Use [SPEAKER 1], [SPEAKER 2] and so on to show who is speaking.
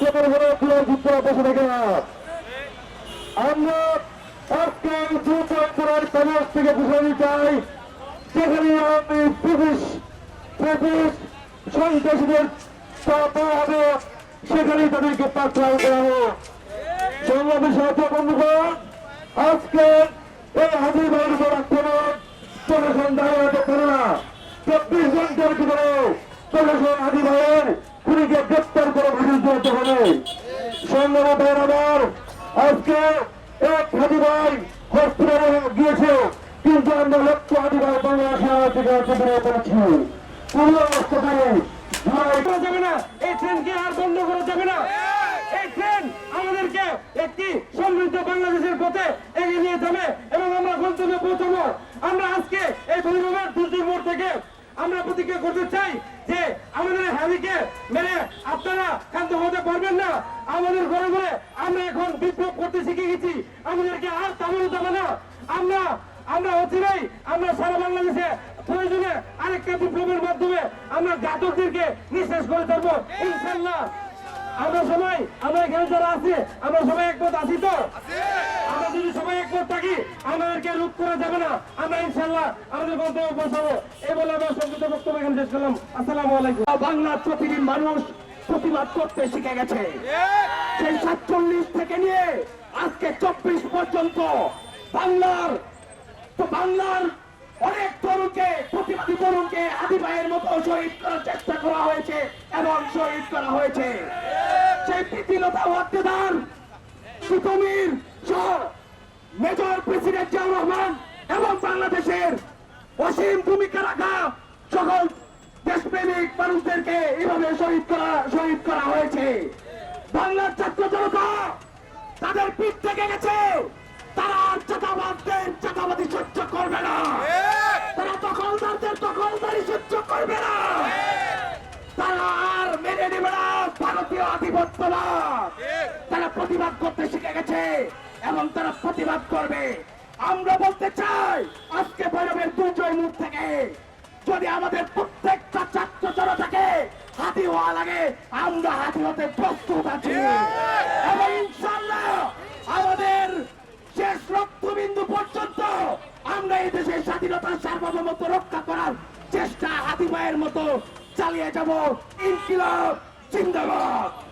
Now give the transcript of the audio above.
[SPEAKER 1] যুদ্ধদের উপর আক্রমণ করে বসে থাকে। না আমরা আজকে যুদ্ধ সমাজ থেকে বুঝাতে চাই, যেখানে আমি পুলিশ পুলিশ সন্ত্রাসীদের হবে, সেখানে তাদেরকে পাকড়াও করা হোক সংগ্রামী সাহায্য বন্ধুগণ, আজকে এই হাজির উপর আক্রমণ প্রশাসন দাঁড়াতে পারে না চব্বিশ ঘণ্টার ভিতরে খুনিকে গ্রেপ্তার করে ভিডিও করতে হবে ভাইয়ের আবার আজকে এক হাজি ভাই হসপিটালে গিয়েছে। কিন্তু আমরা লক্ষ্য হাজি ভাই বাংলাদেশ থেকে
[SPEAKER 2] এই ট্রেন আমাদেরকে একটি সমৃদ্ধ বাংলাদেশের পথে এগিয়ে নিয়ে যাবে এবং আমরা গন্তব্যে পৌঁছাবো। আমরা আজকে এই ভূমিকম্পের দুর্যোগ থেকে আমরা প্রতিজ্ঞা করতে চাই যে আমাদের হ্যালিকে মেরে আপনারা ক্ষান্ত হতে পারবেন না। আমাদের ঘরে ঘরে আমরা এখন বিপ্লব করতে শিখে গেছি। আমাদেরকে আর তামল দেবে না। আমরা আমরা অচিরেই, আমরা সারা বাংলাদেশে প্রয়োজনে আরেকটা বিপ্লবের মাধ্যমে আমরা জাতকদেরকে নিঃশেষ করে দেবো ইনশাল্লাহ। আমরা সবাই আমরা এখানে যারা আছি আমরা সবাই একমত আছি তো? আমরা যদি সবাই একমত থাকি আমাদেরকে রোধ করা যাবে না। আমরা ইনশাল্লাহ আমাদের গন্তব্যে পৌঁছাবো। এই বলে আমার সংযুক্ত বক্তব্য এখানে শেষ করলাম। আসসালামু আলাইকুম।
[SPEAKER 3] বাংলার প্রতিদিন মানুষ প্রতিবাদ করতে শিখে গেছে। সেই সাতচল্লিশ থেকে নিয়ে আজকে চব্বিশ পর্যন্ত বাংলার তো বাংলার অনেক তরুণকে প্রতিবাদী তরুণকে আদি ভাইয়ের মতো শহীদ করার চেষ্টা করা হয়েছে এবং শহীদ করা হয়েছে। প্রীতিলতা ওয়াদ্দেদার সুতমির সহ মেজর প্রেসিডেন্ট জিয়াউর রহমান এবং বাংলাদেশের অসীম ভূমিকা রাখা সকল দেশপ্রেমিক মানুষদেরকে এইভাবে শহীদ করা শহীদ করা হয়েছে। বাংলার ছাত্র জনতা তাদের পিঠ থেকে গেছে। তারা আর চাকাবাদদের চাকাবাদি সহ্য করবে না। তারা দখলদারদের দখলদারি সহ্য করবে না। মেনে নেবে না। ভারতীয় আধিপত্যবাদ তারা প্রতিবাদ করতে শিখে গেছে এবং তারা প্রতিবাদ করবে। আমরা বলতে চাই, আজকে ভৈরবের দুর্জয় মুখ থেকে যদি আমাদের প্রত্যেকটা ছাত্র জনতাকে হাতি হওয়া লাগে, আমরা হাতি হতে প্রস্তুত আছি। এবং ইনশাল্লাহ আমাদের শেষ রক্তবিন্দু পর্যন্ত আমরা এই দেশের স্বাধীনতার সার্বভৌমত্ব রক্ষা করার চেষ্টা হাতি ভাইয়ের মতো চালিয়ে যাব ইনকিলাব জিন্দাবাদ।